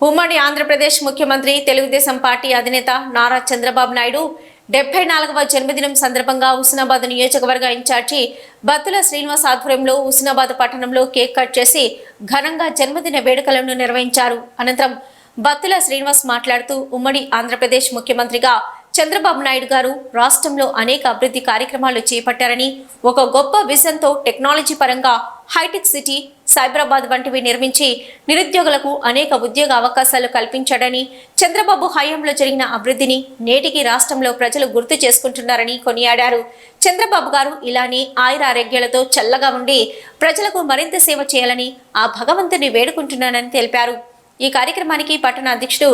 ఉమ్మడి ఆంధ్రప్రదేశ్ ముఖ్యమంత్రి తెలుగుదేశం పార్టీ అధినేత నారా చంద్రబాబు నాయుడు డెబ్బై నాలుగవ జన్మదినం సందర్భంగా హుస్నాబాద్ నియోజకవర్గ ఇన్ఛార్జి బత్తుల శ్రీనివాస్ ఆధ్వర్యంలో హుస్నాబాద్ పట్టణంలో కేక్ కట్ చేసి ఘనంగా జన్మదిన వేడుకలను నిర్వహించారు. అనంతరం బత్తుల శ్రీనివాస్ మాట్లాడుతూ ఉమ్మడి ఆంధ్రప్రదేశ్ ముఖ్యమంత్రిగా చంద్రబాబు నాయుడు గారు రాష్ట్రంలో అనేక అభివృద్ధి కార్యక్రమాలు చేపట్టారని ఒక గొప్ప విజన్తో టెక్నాలజీ పరంగా హైటెక్ సిటీ సైబరాబాద్ వంటివి నిర్మించి నిరుద్యోగులకు అనేక ఉద్యోగ అవకాశాలు కల్పించాడని చంద్రబాబు హయాంలో జరిగిన అభివృద్ధిని నేటికి రాష్ట్రంలో ప్రజలు గుర్తు చేసుకుంటున్నారని కొనియాడారు. చంద్రబాబు గారు ఇలానే ఆయురారోగ్యాలతో చల్లగా ఉండి ప్రజలకు మరింత సేవ చేయాలని ఆ భగవంతుని వేడుకుంటున్నానని తెలిపారు. ఈ కార్యక్రమానికి పట్టణ అధ్యక్షుడు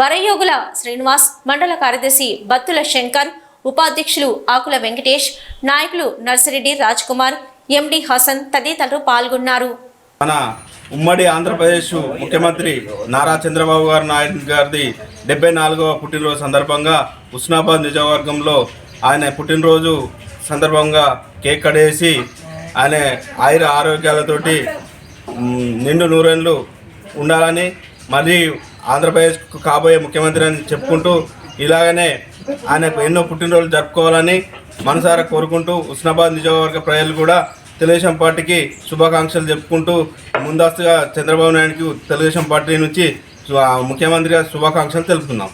వరయోగుల శ్రీనివాస్ మండల కార్యదర్శి బత్తుల శంకర్ ఉపాధ్యక్షులు ఆకుల వెంకటేష్ నాయకులు నర్సిరెడ్డి రాజ్ కుమార్ ఎండి హసన్ తదితరులు పాల్గొన్నారు. మన ఉమ్మడి ఆంధ్రప్రదేశ్ ముఖ్యమంత్రి నారా చంద్రబాబు గారు నాయుడు గారిది డెబ్బై నాలుగవ పుట్టినరోజు సందర్భంగా ఉస్నాబాద్ నియోజకవర్గంలో ఆయన పుట్టినరోజు సందర్భంగా కేక్ కడేసి ఆయన ఆయుర ఆరోగ్యాలతోటి నిండు నూరేళ్ళు ఉండాలని మళ్ళీ ఆంధ్రప్రదేశ్కు కాబోయే ముఖ్యమంత్రి అని చెప్పుకుంటూ ఇలాగనే ఆయనకు ఎన్నో పుట్టినరోజులు జరుపుకోవాలని మనసారా కోరుకుంటూ ఉస్నాబాద్ నియోజకవర్గ ప్రజలు కూడా తెలుగుదేశం పార్టీకి శుభాకాంక్షలు చెప్పుకుంటూ ముందస్తుగా చంద్రబాబు నాయుడుకి తెలుగుదేశం పార్టీ నుంచి ముఖ్యమంత్రిగా శుభాకాంక్షలు తెలుపుతున్నాం.